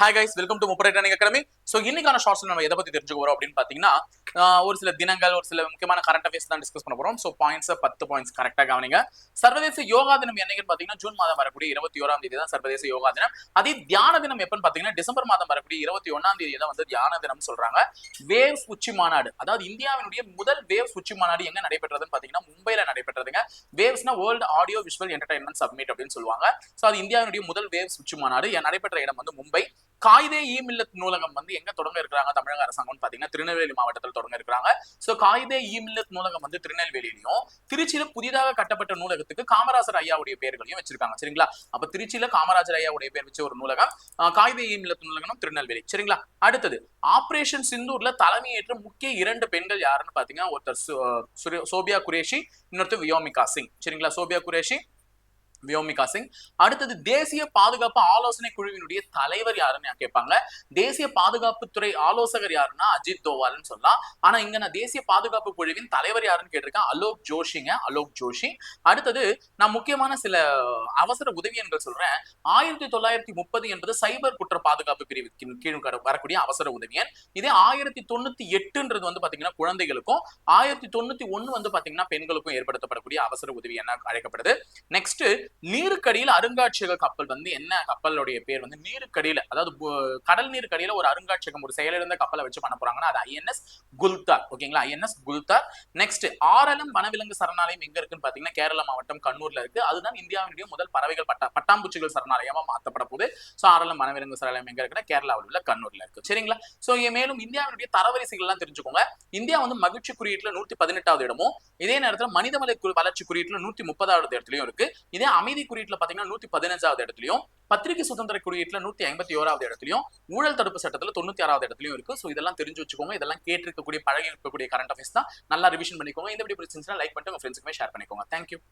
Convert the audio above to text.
Hi guys welcome to முப்பரை training academy so இன்னைக்கான shorts நம்ம எதை பத்தி தெரிஞ்சுக்க போறோம் அப்படின்னு பாத்தீங்கன்னா ஒரு சில தினங்கள் ஒரு சில முக்கியமான கரண்ட் அஃபேர்ஸ் தான் டிஸ்கஸ் பண்ண போறோம். ஸோ பாயிண்ட்ஸ் பத்து பாயிண்ட்ஸ் கரெக்டா கவனிங்க. சர்வதேச யோகா தினம் என்னைக்குன்னு பாத்தீங்கன்னா ஜூன் மாதம் வரக்கூடிய இருபத்தி ஓராம் தேதி தான் சர்வதேச யோகா தினம். அதே தியான தினம் எப்பன்னு பாத்தீங்கன்னா டிசம்பர் மாதம் வரக்கூடிய இருபத்தி ஒன்னாம் தேதி தான் வந்து தியான தினம் சொல்றாங்க. வேவ்ஸ் உச்சி மாநாடு. அதாவது இந்தியாவினுடைய முதல் வேவ்ஸ் உச்சி மாநாடு எங்க நடைபெற்றதுன்னு பாத்தீங்கன்னா மும்பையில நடைபெற்றதுங்க. வேவ்ஸ்னா world audio visual entertainment summit அப்படின்னு சொல்லுவாங்க. ஸோ அது இந்தியாவினுடைய முதல் வேவ்ஸ் உச்சி மாநாடு. நடைபெற்ற இடம் வந்து மும்பை. காயிதே இ மில்லத் நூலகம் வந்து எங்க தொடங்க இருக்கிறாங்க? தமிழக அரசாங்கம்னு பாத்தீங்கன்னா திருநெல்வேலி மாவட்டத்தில் தொடங்க இருக்கிறாங்க. சோ காயிதே இ மில்லத் நூலகம் வந்து திருநெல்வேலியிலையும் திருச்சியில புதிதாக கட்டப்பட்ட நூலகத்துக்கு காமராஜர் ஐயாவுடைய பெயர்களையும் வச்சிருக்காங்க. சரிங்களா? அப்ப திருச்சியில காமராஜர் ஐயாவுடைய பேர் வச்ச ஒரு நூலகம் காயிதே இ மில்லத் நூலகம் திருநெல்வேலி. சரிங்களா? அடுத்தது ஆபரேஷன் சிந்தூர்ல தலைமையேற்ற முக்கிய இரண்டு பெண்கள் யாருன்னு பாத்தீங்கன்னா ஒருத்தர் சு- சோபியா குரேஷி இன்னொருத்தர் வியோமிகா சிங். சரிங்களா? சோபியா குரேஷி வியோமிகா சிங் அடுத்தது தேசிய பாதுகாப்பு ஆலோசனை குழுவினுடைய தலைவர் யாருன்னு கேட்பாங்க தேசிய பாதுகாப்புத்துறை ஆலோசகர் யாருன்னா அஜித் தோவால்னு சொல்லலாம். ஆனா இங்க நான் தேசிய பாதுகாப்பு குழுவின் தலைவர் யாருன்னு கேட்டிருக்கேன்? அலோக் ஜோஷிங்க அலோக் ஜோஷி. அடுத்தது நான் முக்கியமான சில அவசர உதவி என்று சொல்றேன். ஆயிரத்தி தொள்ளாயிரத்தி முப்பது என்பது சைபர் குற்ற பாதுகாப்பு பிரிவுக்கு கீழ் வரக்கூடிய அவசர உதவி இதே ஆயிரத்தி தொண்ணூத்தி எட்டுன்றது வந்து பாத்தீங்கன்னா குழந்தைகளுக்கும் ஆயிரத்தி தொண்ணூத்தி ஒண்ணு வந்து பாத்தீங்கன்னா பெண்களுக்கும் ஏற்படுத்தப்படக்கூடிய அவசர உதவி என அழைக்கப்படுது. நெக்ஸ்ட் நீருக்கடியில் அருங்காட்சியக கப்பல் வந்து என்ன கப்பலுடைய பேர் வந்து நீருக்கடியில் அதாவது கடல் நீருக்கடியில் ஒரு அருங்காட்சியகம் ஒரு செயலிழந்த கப்பலை வச்சு பண்ண போறாங்கன்னா அது ஐஎன்எஸ் குல்தார் ஓகேங்களா? ஐஎன்எஸ் குல்தார் நெக்ஸ்ட் ஆரலம் வனவிலங்கு சரணாலயம் எங்க இருக்குன்னு பாத்தீங்கன்னா கேரள மாவட்டம் கண்ணூர்ல இருக்கு. அதுதான் இந்தியாவினுடைய முதல் பறவைகள் பட்டா பட்டாம்பூச்சிகள் சரணாலயமா மாற்றப்பட போகுது. ஸோ ஆரலம் வனவிலங்கு சரணாலயம் எங்க இருக்குன்னா கேரளாவில் உள்ள கண்ணூர்ல இருக்கு. சரிங்களா? ஸோ மேலும் இந்தியாவினுடைய தரவரிசைகள் எல்லாம் தெரிஞ்சுக்கோங்க. இந்தியா வந்து மகிழ்ச்சி குறியீட்டுல நூத்தி பதினெட்டாவது இடமும் இதே நேரத்தில் மனிதமலை வளர்ச்சி குறியீட்டுல நூத்தி முப்பதாவது இடத்துலயும் இருக்கு. இதே அமைதி குறியீட்டுல பாத்தீங்கன்னா நூத்தி பதினஞ்சாவது இடத்துலயும் பத்திரிகை சுதந்திர குறியீட்டுல நூத்தி ஐம்பத்தி ஓராவது இடத்துலயும் ஊழல் தடுப்பு சட்டத்துல தொண்ணூத்தி ஆறாவது இடத்துலயும் இருக்கு. ஸோ இதெல்லாம் தெரிஞ்சு வச்சுக்கோங்க. இதெல்லாம் கேட்டிருக்கக்கூடிய பழகி இருக்கக்கூடிய கரண்ட் அஃபேர்ஸ் தான். நல்லா ரிவிஷன் பண்ணிக்கோங்க. இந்த வீடியோ பிடிச்சிருந்துச்சுன்னா லைக் பண்ணிட்டு உங்க ஃப்ரெண்ட்ஸுக்குமே ஷேர் பண்ணிக்கோங்க. தேங்க்யூ